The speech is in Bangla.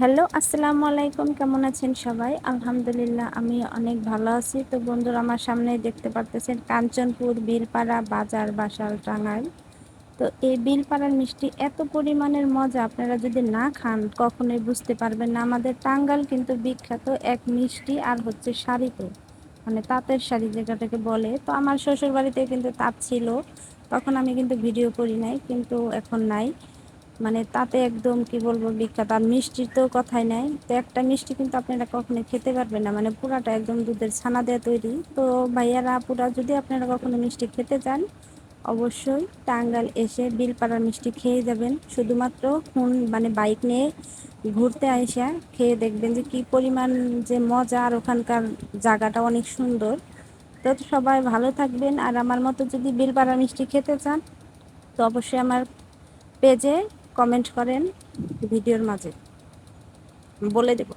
হ্যালো, আসসালামু আলাইকুম। কেমন আছেন সবাই? আলহামদুলিল্লাহ, আমি অনেক ভালো আছি। তো বন্ধুরা, আমার সামনে দেখতে পারতেছেন কাঞ্চনপুর বিলপাড়া বাজার বাসাল টাঙ্গাইল। তো এই বিলপাড়ার মিষ্টি এত পরিমাণের মজা আপনারা যদি না খান, কখনোই বুঝতে পারবেন না। আমাদের টাঙ্গাল কিন্তু বিখ্যাত এক মিষ্টি আর হচ্ছে শাড়িতে। মানে তাঁতের শাড়ি যেটাকে বলে। তো আমার শ্বশুর বাড়িতে কিন্তু তাঁত ছিল। তখন আমি কিন্তু ভিডিও করি নাই, কিন্তু এখন নাই। মানে তাতে একদম কি বলব বিখ্যাত। আর মিষ্টির তো কথাই নাই। তো একটা মিষ্টি কিন্তু আপনারা কখনো খেতে পারবেন না। মানে পুরাটা একদম দুধের ছানা দেওয়া তৈরি। তো ভাইয়ারা পুরা যদি আপনারা কখনো মিষ্টি খেতে চান, অবশ্যই টাঙ্গাল এসে বিলপাড়ার মিষ্টি খেয়ে যাবেন। শুধুমাত্র কোন মানে বাইক নিয়ে ঘুরতে আসা খেয়ে দেখবেন যে কি পরিমাণ যে মজা আর ওখানকার জায়গাটা অনেক সুন্দর। তো সবাই ভালো থাকবেন। আর আমার মতো যদি বিলপাড়ার মিষ্টি খেতে চান, তো অবশ্যই আমার পেজে কমেন্ট করেন ভিডিওর মাঝে। বলে দেব।